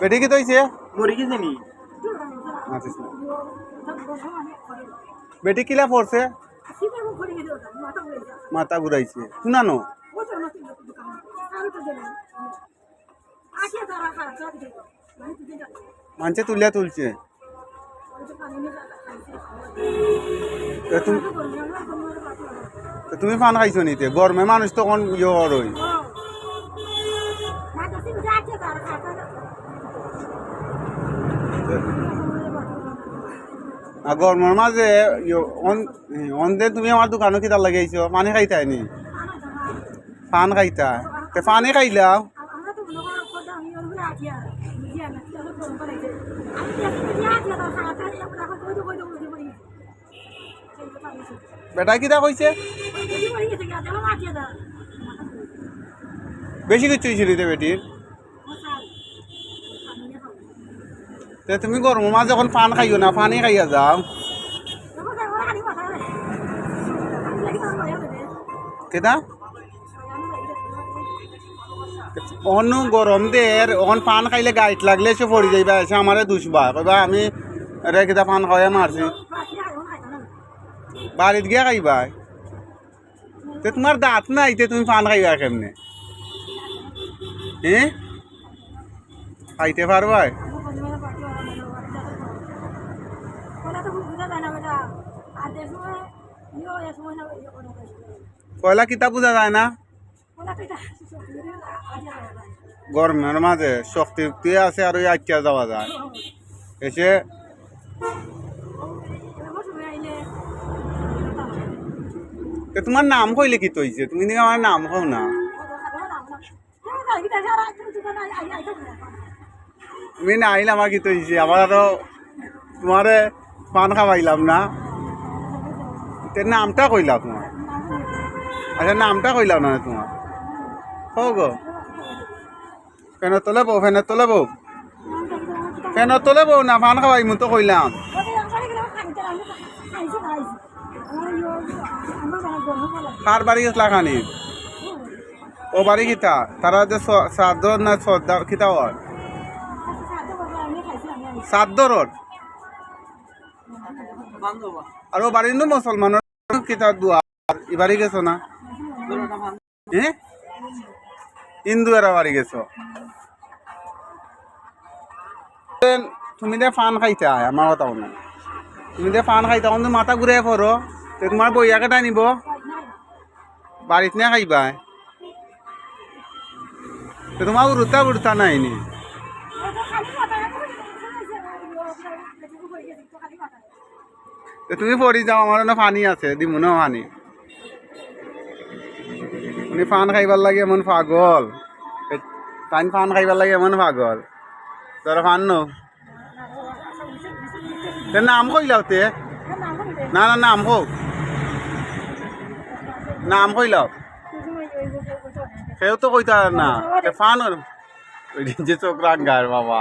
বেটি কি মরে গেছে নি। বেটি কিলা পড়ছে? মাথা ঘুরাইছে। শুনানো? মানছে তুলিয়া তুলছে। তুমি- ফান খাইছো নিতে গরমে মানুষ তখন ইয়ে করই আর গরমের মাঝে অন্ধে তুমি আমার দোকানে কিতা লাগাইছো পানি খাইতাই নি ফান খাইতা, তে ফানে খাইলাও বেটা কিতা কইছে? বেশি কিছু হয়েছিল বেটির? তে তুমি গরমের মাছ এখন পান খাইও না পানি খাইয়া যাও। কেদা অন্য গরম দের অন পান খাইলে গাইট লাগলে সে পড়ি যাইবা এসে আমারে দুষবা। কইবা, আমি রে কিতা পান খাওয়া মারছি বাড়িত গিয়া খাইবা? তে তোমার দাঁত নাই, তে তুমি পান খাইবা কেমনে? হ্যাঁ খাইতে পারবা পয়লা কিতা বুঝা যায় না? গরমের মাঝে শক্তি উক্তি আছে আর ওই আচ্ছা যাওয়া যায়। এসে তে তোমার নাম কইলে কি তৈছে? তুমি আমার নাম কও না? তুমি না আইলে আমার কি তৈছে? আমার আরও তোমারে পান খাওয়াইলাম না। তে নামটা কইলা তোমার? আচ্ছা নামটা কইলাম না তোমার? হো গো। ফেনের তলে বউ ফেনের তলে বউ। ফেনের তলে বউ না, পান খাওয়াই মতো কইলাম। কার বাড়ি গেছলা খানি? ও বাড়ি কিতা? তারা যে সাদ্র না শ্রদ্ধা কিতা হয়? সাদ্দরর আর ও বাড়ি নো মুসলমানের কিতা দুয়া এবারে গেছো না? হ্যাঁ হিন্দু এরা বাড়ি গেছো। তুমি দে ফান খাইতে আয় আমার কথা না তুমি দে ফান খাইতে তুমি মাথা ঘুরে পড়ো তে তোমার বইয়াকে টানিব। বাড়িত খাইবা তো তোমার উড়তা উড়তা নাই তুমি পড়ি যাও, আমার পানি আছে, দিমু না পানি উনি পান খাইবার লাগে এমন পাগল। তাই পান খাইবার লাগে এমন পাগল। তোর পান নো? নাম কইলাও তে? না না, নাম হোক নাম কইলাও সেও তো কইতা না। ফান যে চোখ রাঙ্গার বাবা।